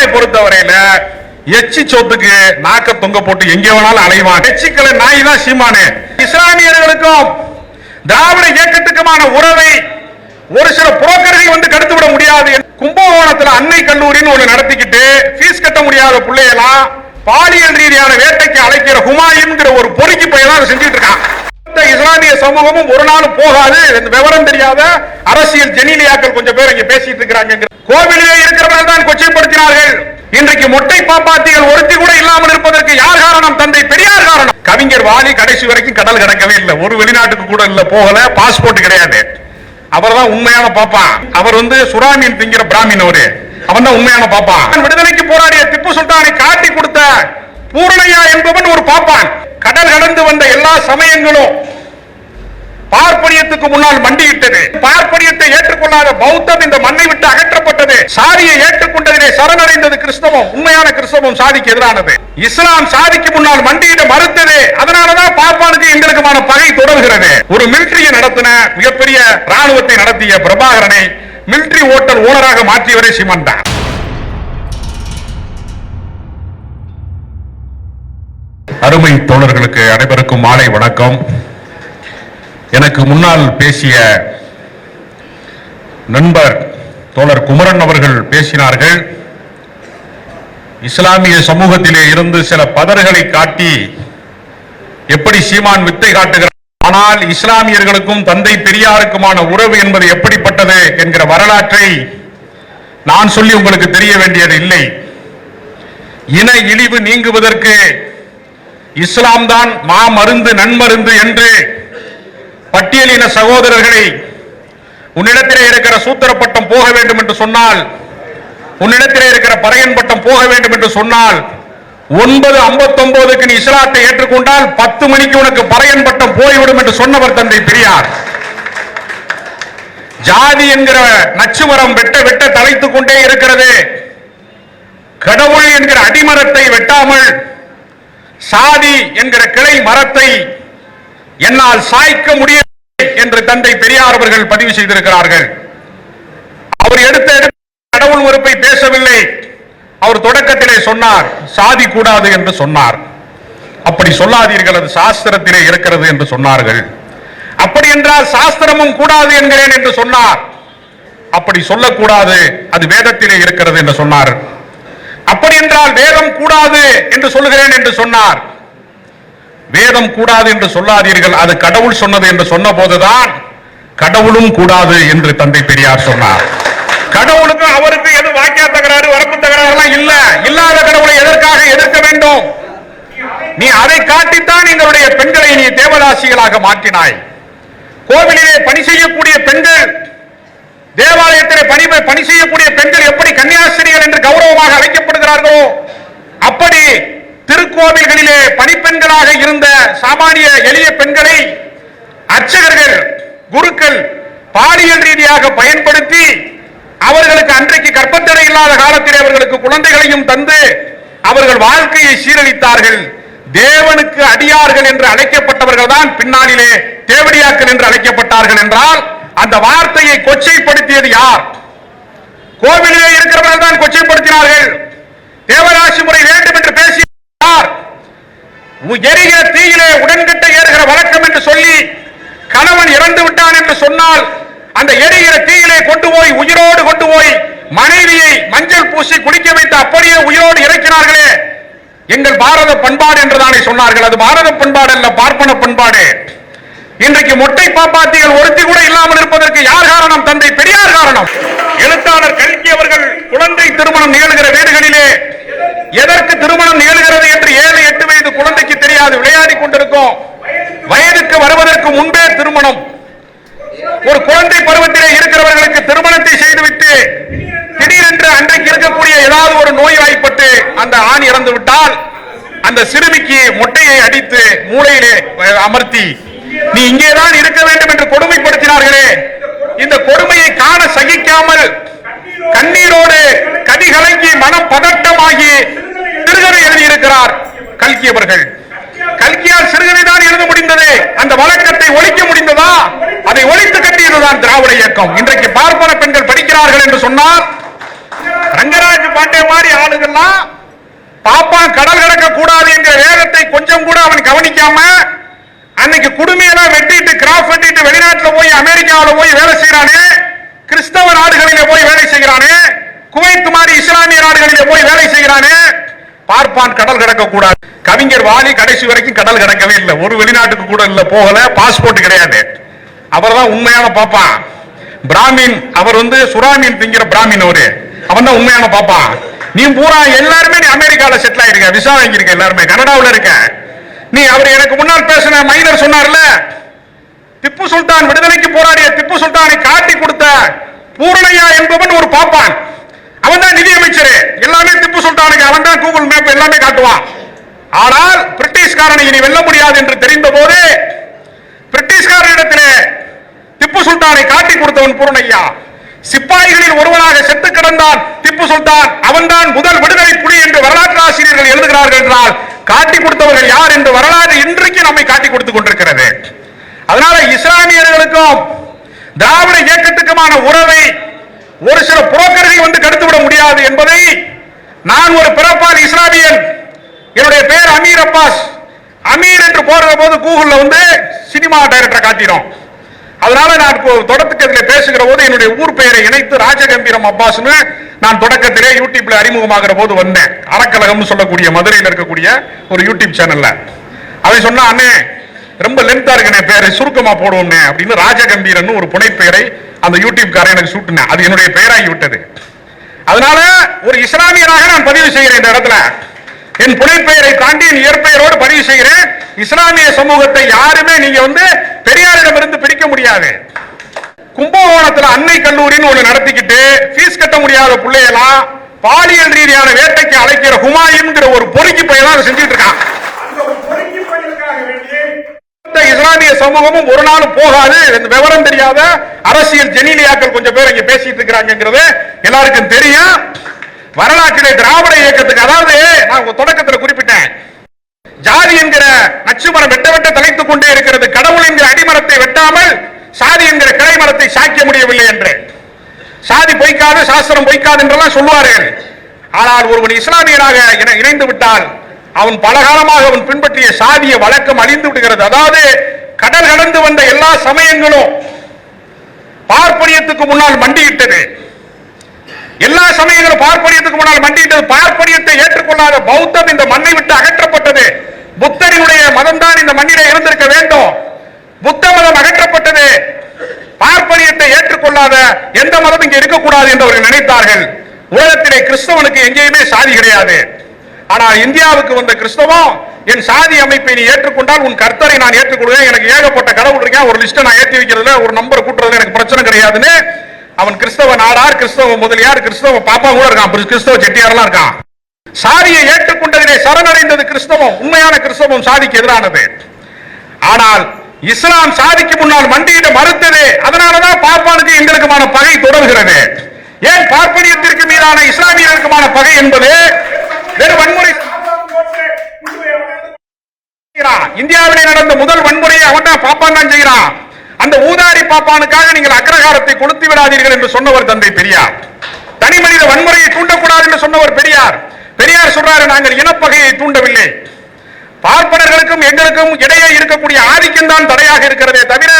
சீமானை பொறுத்தவரையில எச்சி சொத்துக்கு நாக்க தொங்க போட்டு எங்க வேணாலும் அலைவான். எச்சிக்கலை நாய் தான் சீமானே. இஸ்லாமியர்களுக்கும் திராவிட இயக்கத்துக்குமான உறவை ஒரு சில புரோக்கர்கள் வந்து கடுத்து விட முடியாது. கும்பகோணத்துல அன்னை கல்லூரின்னு ஒண்ணு நடத்திக்கிட்டு ஃபீஸ் கட்ட முடியாத பிள்ளையெல்லாம் பாலியல் ரீதியான வேட்டைக்கு அழைக்கிற ஹுமாயூன்ங்கிற ஒரு பொறுக்கி பையன் செஞ்சுட்டு இருக்கான். இஸ்லாமிய சமூகமும் ஒரு நாள் போகாது. விவரம் தெரியாத அரசியல் ஜெனிலியாக்கள் கொஞ்சம் பேர் இங்க பேசிட்டு இருக்கிறாங்க கோவிலே இருக்கிறவர்கள் தான் கொச்சைப்படுத்தினார்கள். இன்றைக்கு மொட்டை பாப்பாத்திகள் ஒருத்தி கூட இல்லாமல் இருப்பதற்கு யார் காரணம்? தந்தை பெரியார் காரணம். கவிஞர் வாலி கடைசி வரைக்கும் கடல் கிடக்கவே இல்லை. ஒரு வெளிநாட்டுக்கு கூட இல்ல போகல பாஸ்போர்ட் கிடையாது. அவர் தான் உண்மையான பாப்பான் அவர் வந்து சுராமின் திங்கிற பிராமின் அவரு. அவன் தான் உண்மையான பாப்பான் விடுதலைக்கு போராடிய திப்பு சுல்தானை காட்டி கொடுத்த பூரணையா என்பவன் ஒரு பாப்பான். கடல் கடந்து வந்த எல்லா சமயங்களும் பார்ப்பனியத்துக்கு முன்னால் மண்டியிட்டது. பார்ப்பனியத்தை ஏற்றுக்கொள்ளாத பௌத்தம் இந்த மண்ணை விட்டு அகற்றப்பட்டது. சாதியை ஏற்றுக்கொண்டதிலே சரணடைந்தது கிறிஸ்தவம் உண்மையான கிறிஸ்தவம் சாதிக்கு எதிரானது. இஸ்லாம் சாதிக்கு முன்னால் மண்டியிட மறுத்தது. அதனாலதான் பார்ப்பானுக்கு எங்களுக்குமான பகை தொடர்கிறது. ஒரு மிலிட்டரியை நடத்தின மிகப்பெரிய ராணுவத்தை நடத்திய பிரபாகரனை மிலிட்டரி ஓட்டல் ஓனராக மாற்றியவரே சிமன் அருமை தோழர்களுக்கு அனைவருக்கும் மாலை வணக்கம். எனக்கு முன்னால் பேசிய நண்பர் தோழர் குமரன் அவர்கள் பேசினார்கள். இஸ்லாமிய சமூகத்திலே இருந்து சில பதர்களை காட்டி எப்படி சீமான் வித்தை காட்டுகிறார்? ஆனால் இஸ்லாமியர்களுக்கும் தந்தை பெரியாருக்குமான உறவு என்பது எப்படிப்பட்டது என்கிற வரலாற்றை நான் சொல்லி உங்களுக்கு தெரிய வேண்டியது இல்லை. இன இழிவு நீங்குவதற்கு இஸ்லாம் தான் மாமருந்து நன்மருந்து என்று பட்டியலின சகோதரர்களை உன்னிடத்திலே இருக்கிற சூத்திர பட்டம் போக வேண்டும் என்று சொன்னால் உன்னிடத்திலே இருக்கிற பறையன் பட்டம் போக வேண்டும் என்று சொன்னால் ஒன்பது ஐம்பத்தொன்பதுக்கு நீ இஸ்லாத்தை ஏற்றுக்கொண்டால் பத்து மணிக்கு உனக்கு பறையன் பட்டம் போய்விடும் என்று சொன்னவர் தந்தை பெரியார். ஜாதி என்கிற நச்சுமரம் வெட்ட வெட்ட தலைத்துக் கொண்டே இருக்கிறது. கடவுள் என்கிற அடிமரத்தை வெட்டாமல் சாதி என்கிற கிளை மரத்தை என்னால் சாய்க்க முடியவில்லை என்று தந்தை பெரியார் அவர்கள் பதிவு செய்திருக்கிறார்கள். அவர் எடுத்த எடுத்த கடவுள் மறுப்பை பேசவில்லை. அவர் தொடக்கத்திலே சொன்னார் சாதி கூடாது என்று சொன்னார். அப்படி சொல்லாதீர்கள் அது சாஸ்திரத்திலே இருக்கிறது என்று சொன்னார்கள். அப்படி என்றால் சாஸ்திரமும் கூடாது என்கிறேன் என்று சொன்னார். அப்படி சொல்லக்கூடாது அது வேதத்திலே இருக்கிறது என்று சொன்னார். அப்படி என்றால் வேதம் கூடாது என்று சொல்லுகிறேன் என்று சொன்னார். வேதம் கூடாது என்று சொல்லாதீர்கள். அது கடவுள் சொன்னது என்று சொன்ன போதுதான் கடவுளும் கூடாது என்று தந்தை பெரியார் சொன்னார். கடவுளுக்கு அவருக்கு எது வாக்கிய தகராறு வரப்பு தகராறுலாம் இல்ல. இல்லாத கடவுளை எதற்காக எதிர்க்க வேண்டும்? நீ அதை காட்டித்தான் எங்களுடைய பெண்களை நீ தேவதாசிகளாக மாற்றினாய். கோவிலிலே பணி செய்யக்கூடிய பெண்கள் தேவாலயத்திலே பணி பணி செய்யக்கூடிய பெண்கள் எப்படி கன்னியாசிரியர் என்று கௌரவமாக அழைக்கப்படுகிறார்களோ அப்படி திருக்கோவில்களிலே பணிப்பெண்களாக இருந்த சாமானிய எளிய பெண்களை அர்ச்சகர்கள் குருக்கள் பாலியல் ரீதியாக பயன்படுத்தி அவர்களுக்கு அன்றைக்கு கற்பத்தடை இல்லாத காலத்தில் அவர்களுக்கு குழந்தைகளையும் தந்து அவர்கள் வாழ்க்கையை சீரழித்தார்கள். தேவனுக்கு அடியார்கள் என்று அழைக்கப்பட்டவர்கள் தான் பின்னாளிலே தேவடியாக்கள் என்று அழைக்கப்பட்டார்கள் என்றால் அந்த வார்த்தையை கொச்சைப்படுத்தியது யார்? கோவிலிலே இருக்கிறவர்கள் தான் கொச்சைப்படுத்தினார்கள். தேவராசி முறை வேண்டும் என்று பேசி எரிகிற தீயிலே உடன்கிட்ட ஏறுகிற வழக்கம் என்று சொல்லி கணவன் இறந்து விட்டான் என்று சொன்னால் அந்த எரிகிற தீயிலே கொண்டு போய் உயிரோடு கொண்டு போய் மனைவியை மஞ்சள் பூசி குளிக்க வைத்து அப்படியே உயிரோடு இறக்கினார்களே. எங்கள் பாரத பண்பாடு என்றுதானே சொன்னார்கள். அது பாரத பண்பாடு அல்ல பார்ப்பன பண்பாடு. இன்றைக்கு மொட்டை பாப்பாத்திகள் ஒருத்தி கூட இல்லாமல் இருப்பதற்கு யார் காரணம்? தந்தை பெரியார் காரணம். எழுத்தாளர் கல்கி அவர்கள் குழந்தை திருமணம் நிகழ்கிற வீடுகளிலே எதற்கு திருமணம் நிகழ்கிறது விளையாடி வயதுக்கு வருவதற்கு முன்பே திருமணம். ஒரு குழந்தை பருவத்திலே இருக்கிறவர்களுக்கு திருமணத்தை செய்துவிட்டு திடீரென்று அன்றைக்கு இருக்கக்கூடிய ஏதாவது ஒரு நோய் வாய்ப்பட்டு அந்த ஆண் இறந்து விட்டால் அந்த சிறுமிக்கு மொட்டையை அடித்து மூளையிலே அமர்த்தி நீ இங்கேதான் இருக்க வேண்டும் என்று கொடுமைப்படுத்தினார்களே. இந்த கொடுமையை காண சகிக்காமல் கண்ணீரோடு கதிகலங்கி மனம் பதட்டமாகி திருகரை எழுதியிருக்கிறார் கல்கி அவர்கள். சிறுகதை தான் எழுத முடிந்தது. அந்த வழக்கத்தை ஒழிக்க முடிந்ததா? அதை ஒழித்து கட்டியதுதான் திராவிட இயக்கம். இன்றைக்கு பார்ப்பன பெண்கள் படிக்கிறார்கள் என்று சொன்னால் ரங்கராஜ் பாண்டே மாதிரி ஆளுகள்லாம் பாப்பா கடல் கடக்க கூடாது என்ற வேகத்தை கொஞ்சம் கூட அவன் கவனிக்காம அன்னைக்கு குடுமையெல்லாம் வெட்டிட்டு கிராஃப் வெட்டிட்டு வெளிநாட்டுல போய் அமெரிக்காவில் போய் வேலை செய்யறானே கிறிஸ்தவ நாடுகளிலே போய் வேலை செய்கிறானே. குவைத் மாதிரி இஸ்லாமிய நாடுகளிலே போய் வேலை செய்கிறானே. பார்ப்பான் கடல் கிடக்கக்கூடாது. கூடாது கவிஞர் வாலி கடைசி வரைக்கும் கடல் கிடக்கவே இல்லை. ஒரு வெளிநாட்டுக்கு கூட இல்ல போகல பாஸ்போர்ட் கிடையாது. அவர்தான் உண்மையான பாப்பான் பிராமின் அவர் வந்து சுராமின் திங்கிற பிராமின் அவரு. அவன் தான் உண்மையான பாப்பான் நீ பூரா எல்லாருமே நீ அமெரிக்கால செட்டில் ஆயிருக்க விசா வாங்கியிருக்க எல்லாருமே கனடாவில் இருக்க. நீ அவர் எனக்கு முன்னால் பேசின மைனர் சொன்னார்ல திப்பு சுல்தான் விடுதலைக்கு போராடிய திப்பு சுல்தானை காட்டி கொடுத்த பூரணையா என்பவன் ஒரு பாப்பான். அவன் தான் நிதியமைச்சர். எல்லாமே திப்பு சுல்தானுக்கு அவன் தான் கூகுள் மேப் எல்லாமே காட்டுவான். ஆனால் பிரிட்டிஷ்காரனை இனி வெல்ல முடியாது என்று தெரிந்த போது பிரிட்டிஷ்காரனிடத்திலே திப்பு சுல்தானை காட்டி கொடுத்தவன் பூரணையா சிப்பாய்களில் ஒருவனாக செத்து கிடந்தான் திப்பு சுல்தான். அவன்தான் முதல் விடுதலை புலி என்று வரலாற்று ஆசிரியர்கள் எழுதுகிறார்கள் என்றால் காட்டி கொடுத்தவர்கள் யார் என்று வரலாறு இன்றைக்கு நம்மை காட்டி கொடுத்துக் கொண்டிருக்கிறது. அதனால இஸ்லாமியர்களுக்கும் திராவிட இயக்கத்துக்குமான உறவை ஒரு சில புரோக்கர்களை வந்து கெடுத்துவிட முடியாது என்பதை நான் ஒரு பிறப்பால் இஸ்லாமியன் என்னுடைய பேர் அமீர் அப்பாஸ். அமீர் என்று போடுற போது கூகுள்ல வந்து சினிமா டைரக்டரை காட்டிடும் அதனால நான் இப்போ தொடக்கத்தில் பேசுகிற போது என்னுடைய ஊர் பெயரை இணைத்து ராஜகம்பீரம் அப்பாஸ்னு நான் தொடக்கத்திலே யூடியூப்ல அறிமுகமாகிற போது வந்தேன். அறக்கழகம்னு சொல்லக்கூடிய மதுரையில் இருக்கக்கூடிய ஒரு யூடியூப் சேனல்ல அதை சொன்னா அண்ணே ரொம்ப லென்த்தா இருக்குண்ணே பேரை சுருக்கமா போடுவோம்னே அப்படின்னு ராஜகம்பீரன் ஒரு புனைப்பெயரை அந்த யூடியூப் காரை எனக்கு சூட்டினேன். அது என்னுடைய பெயராகி விட்டது. அதனால ஒரு இஸ்லாமியராக நான் பதிவு செய்கிறேன் இந்த இடத்துல. என் புனைப்பெயரை தாண்டி என் இயற்பெயரோடு பதிவு செய்கிறேன். இஸ்லாமிய சமூகத்தை யாருமே நீங்க வந்து பெரியாரிடமிருந்து பிரிக்க முடியாது. கும்பகோணத்துல அன்னை கல்லூரின்னு ஒண்ணு நடத்திக்கிட்டு ஃபீஸ் கட்ட முடியாத பிள்ளையெல்லாம் பாலியல் ரீதியான வேட்டைக்கு அழைக்கிற ஹுமாயூன்ங்கிற ஒரு பொறுக்கி பையன் அதை செஞ்சுட்டு இருக்கான் அந்த ஒரு பொறுக்கி பையனுக்காக வேண்டி இந்த இஸ்லாமிய சமூகமும் ஒரு நாளும் போகாது இந்த விவரம் தெரியாத அரசியல் ஜெனிலியாக்கள் கொஞ்சம் பேர் இங்க பேசிட்டு இருக்கிறாங்கிறது எல்லாருக்கும் தெரியும். வரலாற்றிலே திராவிட இயக்கத்துக்கு அதாவது நான் உங்க தொடக்கத்துல குறிப்பிட்டேன். ஜாதி என்கிற நச்சுமரம் வெட்ட வெட்ட தலைத்துக் கொண்டே இருக்கிறது. கடவுள் என்கிற அடிமரத்தை வெட்டாமல் சாதி என்கிற கிளை மரத்தை சாய்க்க முடியவில்லை என்று. சாதி பொய்க்காது சாஸ்திரம் பொய்க்காது என்றெல்லாம் சொல்லுவார்கள் ஆனால் ஒருவன் இஸ்லாமியராக இணைந்து விட்டால் அவன் பலகாலமாக அவன் பின்பற்றிய சாதிய வழக்கம் அழிந்து விடுகிறது. அதாவது கடல் கடந்து வந்த எல்லா சமயங்களும் பார்ப்பனியத்துக்கு முன்னால் மண்டியிட்டது. எல்லா சமயங்களும் பார்ப்பனியத்துக்கு முன்னால் மண்டியிட்டது. பார்ப்பனியத்தை ஏற்றுக்கொள்ளாத பௌத்தம் இந்த மண்ணை விட்டு அகற்றப்பட்டது. புத்தரினுடைய மதம்தான் இந்த மண்ணிலே இருந்திருக்க வேண்டும். புத்த மதம் அகற்றப்பட்டது. பார்ப்பனியத்தை ஏற்றுக்கொள்ளாத எந்த மதம் இங்கே இருக்கக்கூடாது என்று அவர்கள் நினைத்தார்கள். உலகத்திலே கிறிஸ்தவனுக்கு எங்கேயுமே சாதி கிடையாது. ஆனால் இந்தியாவுக்கு வந்த கிறிஸ்தவம் என் சாதி அமைப்பை நீ ஏற்றுக்கொண்டால் உன் கர்த்தரை நான் ஏற்றுக்கொள்வேன். எனக்கு ஏகப்பட்ட கடவுள் இருக்கேன். ஒரு லிஸ்ட்டை நான் ஏற்றி வைக்கிறதுல ஒரு நம்பர் கூட்டுறதுல எனக்கு பிரச்சனை கிடையாதுன்னு அவன் கிறிஸ்தவ நாடார் கிறிஸ்தவ முதலியார் கிறிஸ்தவ பாப்பா கூட இருக்கான். கிறிஸ்தவ செட்டியாரெல்லாம் இருக்கான். சாதியை ஏற்றுக்கொண்டதிலே சரணடைந்தது கிறிஸ்தவம். உண்மையான கிறிஸ்தவம் சாதிக்கு எதிரானது. ஆனால் இஸ்லாம் சாதிக்கு முன்னால் மண்டியிட மறுத்தது அதனாலதான் பார்ப்பானுக்கு எங்களுக்குமான பகை தொடர்கிறது. ஏன் பார்ப்பனியத்திற்கு மீதான இஸ்லாமியர்களுக்குமான பகை என்பது வெறும் வன்முறை இந்தியாவிலே நடந்த முதல் வன்முறையை அவன் தான் பாப்பான் தான் செய்கிறான். அந்த ஊதாரி பாப்பானுக்காக நீங்கள் அக்ரகாரத்தை கொடுத்து விடாதீர்கள் என்று சொன்னவர் தந்தை பெரியார். தனி மனித வன்முறையை தூண்டக்கூடாது என்று சொன்னவர் பெரியார். பெரியார் சொல்றாரு நாங்கள் இனப்பகையை தூண்டவில்லை. பார்ப்பனர்களுக்கும் எங்களுக்கும் இடையே இருக்கக்கூடிய ஆதிக்கம் தான் தடையாக இருக்கிறதே தவிர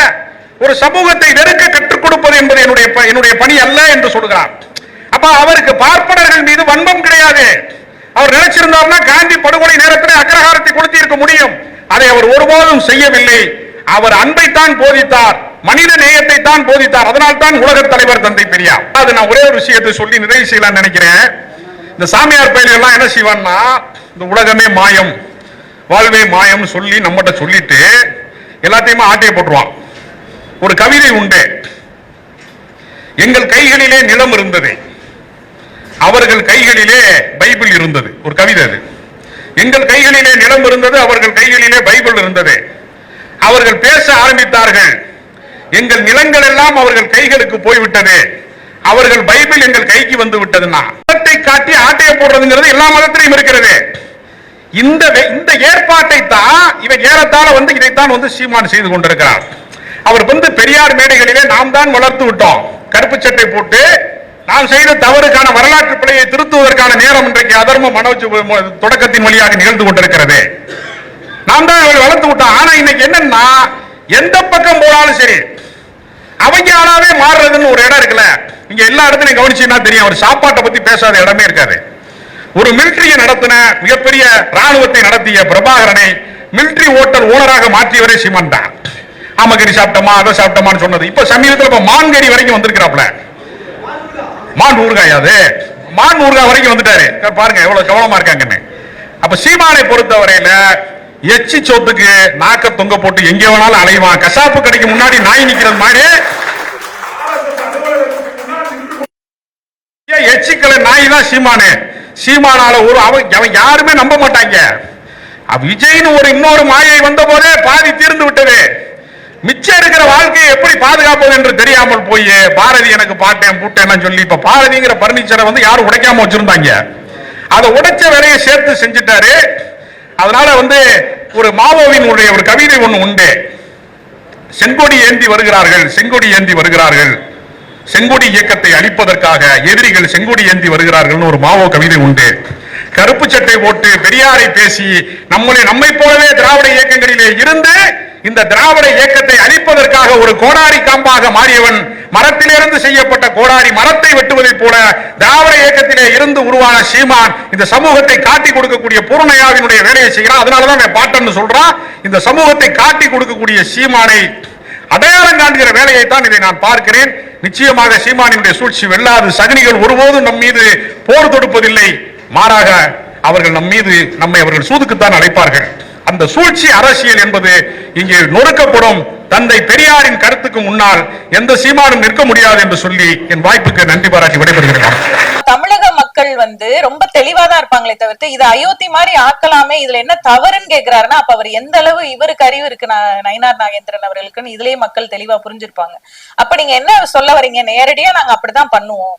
ஒரு சமூகத்தை வெறுக்க கற்றுக் கொடுப்பது என்பது என்னுடைய என்னுடைய பணி அல்ல என்று சொல்கிறார். அப்ப அவருக்கு பார்ப்பனர்கள் மீது வன்பம் கிடையாது. அவர் நினைச்சிருந்தார்னா காந்தி படுகொலை நேரத்தில் அக்ரஹாரத்தை கொடுத்திருக்க முடியும். அதை அவர் ஒருபோதும் செய்யவில்லை. அவர் அன்பைத்தான் போதித்தார் மனித நேயத்தை தான் போதித்தார். அதனால் தான் உலக தலைவர் தந்தை பெரியார். அது நான் ஒரே ஒரு விஷயத்தை சொல்லி நிறைவு செய்யலாம்னு நினைக்கிறேன். இந்த சாமியார் பயிர்கள் எல்லாம் என்ன செய்வான்னா இந்த உலகமே மாயம் வாழ்வே மாயம் சொல்லி நம்மகிட்ட சொல்லிட்டு எல்லாத்தையுமே ஆட்டையை போட்டுருவான். ஒரு கவிதை உண்டு. எங்கள் கைகளிலே நிலம் இருந்தது. அவர்கள் கைகளிலே பைபிள் இருந்தது. ஒரு கவிதை அது. எங்கள் கைகளிலே நிலம் இருந்தது அவர்கள் கைகளிலே பைபிள் இருந்தது. அவர்கள் பேச ஆரம்பித்தார்கள். எங்கள் நிலங்கள் எல்லாம் அவர்கள் கைகளுக்கு போய்விட்டது. அவர்கள் பைபிள் எங்கள் கைக்கு வந்து விட்டதுன்னா. மதத்தை காட்டி ஆட்டையை போடுறதுங்கிறது எல்லா மதத்திலையும் இருக்கிறது. இந்த வே- இந்த ஏற்பாட்டை தான் இவன் ஏறத்தாழ வந்து இதைத்தான் வந்து சீமான் செய்து கொண்டிருக்கிறார். அவர் வந்து பெரியார் மேடைகளிலே நாம் தான் வளர்த்து விட்டோம். கருப்பு சட்டை போட்டு நாம் செய்த தவறுக்கான வரலாற்று பிழையை திருத்துவதற்கான நேரம் இன்றைக்கு அதர்ம மனோஜ் தொடக்கத்தின் வழியாக நிகழ்ந்து கொண்டிருக்கிறது. நாம் தான் அவளை வளர்த்து விட்டோம் ஆனா இன்னைக்கு என்னன்னா எந்த பக்கம் போனாலும் சரி அவங்க ஆளாவே மாறுறதுன்னு ஒரு இடம் இருக்குல்ல இங்க எல்லா இடத்துலையும் கவனிச்சீங்கன்னா தெரியும் அவர் சாப்பாட்டை பத்தி பேசாத இடமே இருக்காது. ஒரு மிலிட்டரியை நடத்தின மிகப்பெரிய ராணுவத்தை நடத்திய பிரபாகரனை மிலிட்டரி ஓட்டல் ஓனராக மாற்றியவரே சீமான் தான். ஆமகரி சாப்பிட்டோமா அதை சாப்பிட்டோமான்னு சொன்னது. இப்ப சமீபத்தில் இப்ப மான்கறி வரைக்கும் வந்திருக்கிறாப்ல மான் ஊறுகாய் அது? மான் ஊறுகாய் வரைக்கும் வந்துட்டாரு. பாருங்க எவ்வளவு கவனமா இருக்காங்கன்னு. அப்ப சீமானை பொறுத்தவரையில எச்சி சொத்துக்கு நாக்க தொங்க போட்டு எங்க வேணாலும் அலைவான். கசாப்பு கடைக்கு முன்னாடி நாய் நிக்கிறது மாதிரி. எச்சிக்கலை நாய் தான் சீமானு. சீமானால ஒரு அவன் யாருமே நம்ப மாட்டாங்க. விஜய்னு ஒரு இன்னொரு மாயை வந்த போதே பாதி தீர்ந்து விட்டது. மிச்சம் இருக்கிற வாழ்க்கையை எப்படி பாதுகாப்பது என்று தெரியாமல் போய் பாரதி எனக்கு பாட்டேன் பூட்டேன்னு சொல்லி இப்ப பாரதிங்கிற பர்னிச்சரை வந்து யாரும் உடைக்காம வச்சிருந்தாங்க. அதை உடைச்ச வேலையை சேர்த்து செஞ்சுட்டாரு. அதனால வந்து ஒரு மாவோவினுடைய ஒரு கவிதை ஒண்ணு உண்டு. செங்கொடி ஏந்தி வருகிறார்கள் செங்கொடி ஏந்தி வருகிறார்கள். செங்கொடி இயக்கத்தை அழிப்பதற்காக எதிரிகள் செங்கொடி ஏந்தி வருகிறார்கள் ஒரு மாவோ கவிதை உண்டு. கருப்பு சட்டை போட்டு பெரியாரை பேசி நம்மளை நம்மை போலவே திராவிட இயக்கங்களிலே இருந்து இந்த திராவிட இயக்கத்தை அழிப்பதற்காக ஒரு கோடாரி காம்பாக மாறியவன் மரத்திலிருந்து செய்யப்பட்ட கோடாரி மரத்தை வெட்டுவதைப் போல திராவிட இயக்கத்திலே இருந்து உருவான சீமான் இந்த சமூகத்தை காட்டி கொடுக்கக்கூடிய பூர்ணையாவினுடைய வேலையை செய்கிறான். அதனாலதான் அவன் பாட்டன்னு சொல்றான். இந்த சமூகத்தை காட்டி கொடுக்கக்கூடிய சீமானை அடையாளம் காண்கிற வேலையை தான் இதை நான் பார்க்கிறேன். நிச்சயமாக சீமானினுடைய சூழ்ச்சி வெல்லாது சகனிகள் ஒருபோதும் நம் மீது போர் தொடுப்பதில்லை. மாறாக அவர்கள் நம் மீது நம்மை அவர்கள் சூதுக்குத்தான் அழைப்பார்கள். அந்த சூழ்ச்சி அரசியல் என்பது இங்கே நொறுக்கப்படும். தந்தை பெரியாரின் கருத்துக்கு முன்னால் எந்த சீமானும் நிற்க முடியாது என்று சொல்லி என் வாய்ப்புக்கு நன்றி பாராட்டி விடைபெறுகிறேன். தமிழக மக்கள் வந்து ரொம்ப தெளிவா தான் இருப்பாங்களே தவிர்த்து இது அயோத்தி மாதிரி ஆக்கலாமே இதுல என்ன தவறுன்னு கேக்குறாருன்னா அப்ப அவர் எந்த அளவு இவருக்கு அறிவு இருக்கு நயனார் நாகேந்திரன் அவர்களுக்குன்னு இதுலயே மக்கள் தெளிவா புரிஞ்சிருப்பாங்க. அப்ப நீங்க என்ன சொல்ல வரீங்க? நேரடியா நாங்க அப்படிதான் பண்ணுவோம்.